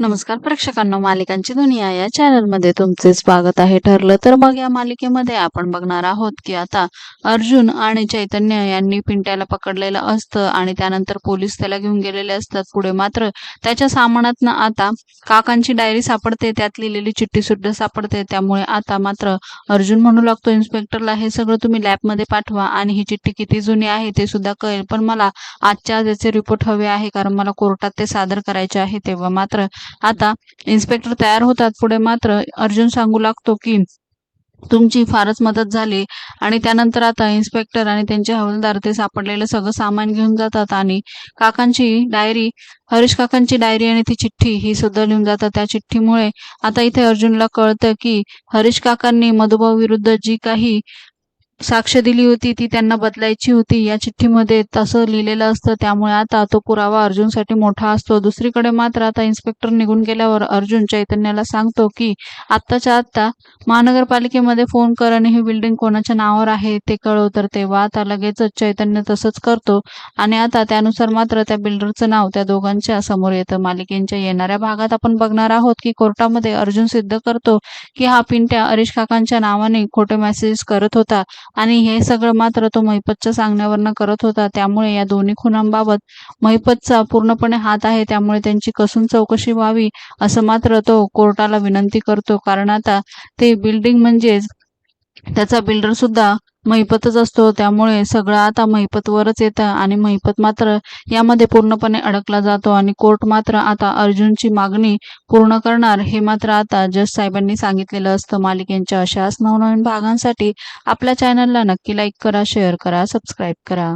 नमस्कार प्रेक्षकांना मालिकांची दुनिया या चॅनलमध्ये तुमचे स्वागत आहे. ठरलं तर मग या मालिकेमध्ये आपण बघणार आहोत की आता अर्जुन आणि चैतन्य यांनी पिंट्याला पकडलेलं असतं आणि त्यानंतर पोलीस त्याला घेऊन गेलेले असतात. पुढे मात्र त्याच्या सामानातनं आता काकांची डायरी सापडते त्यात लिहिलेली चिठ्ठी सुद्धा सापडते. त्यामुळे आता मात्र अर्जुन म्हणू लागतो इन्स्पेक्टरला हे सगळं तुम्ही लॅबमध्ये पाठवा आणि ही चिठ्ठी किती जुनी आहे ते सुद्धा कळेल. पण मला आजच्या आज याचे रिपोर्ट हवे आहे कारण मला कोर्टात ते सादर करायचे आहे. तेव्हा मात्र आता इन्स्पेक्टर तयार होतात पुढे मात्र अर्जुन सांगू लागतो की तुमची फारच मदत झाली आणि त्यानंतर आता इन्स्पेक्टर आणि त्यांचे हवालदार ते सापडलेलं सगळं सामान घेऊन जातात आणि काकांची डायरी हरीश काकांची डायरी आणि ती चिठ्ठी ही सुद्धा लिहून जातात. त्या चिठ्ठीमुळे आता इथे अर्जुनला कळतं की हरीश काकांनी मधुभाऊ विरुद्ध जी काही साक्ष दिली होती ती त्यांना बदलायची होती. या चिठ्ठीमध्ये तसं लिहिलेलं असतं त्यामुळे आता तो पुरावा अर्जुनसाठी मोठा असतो. दुसरीकडे मात्र आता इन्स्पेक्टर निघून गेल्यावर अर्जुन चैतन्याला सांगतो की आत्ताच्या आत्ता महानगरपालिकेमध्ये फोन कर आणि ही बिल्डिंग कोणाच्या नावावर आहे ते कळव. तर तेव्हा आता लगेचच चैतन्य तसंच करतो. आणि आता त्यानुसार मात्र त्या बिल्डरचं नाव त्या दोघांच्या समोर येतं. मालिकेच्या येणाऱ्या भागात आपण बघणार आहोत की कोर्टामध्ये अर्जुन सिद्ध करतो की हा पिंट्या हरीश काकांच्या नावाने खोटे मेसेज करत होता. आणि हे सगळं मात्र तो महिपतच्या सांगण्यावरनं करत होता. त्यामुळे या दोन्ही खुनांबाबत महिपतचा पूर्णपणे हात आहे. त्यामुळे त्यांची कसून चौकशी व्हावी असं मात्र तो कोर्टाला विनंती करतो. कारण आता ते बिल्डिंग म्हणजेच त्याचा बिल्डर सुद्धा महिपतच असतो. त्यामुळे सगळं आता महिपतवरच येतं आणि महिपत मात्र यामध्ये पूर्णपणे अडकला जातो आणि कोर्ट मात्र आता अर्जुनची मागणी पूर्ण करणार हे मात्र आता जज साहेबांनी सांगितलेलं असतं. मालिकेंच्या अशाच नवनवीन भागांसाठी आपल्या चॅनलला नक्की लाईक करा शेअर करा सबस्क्राईब करा.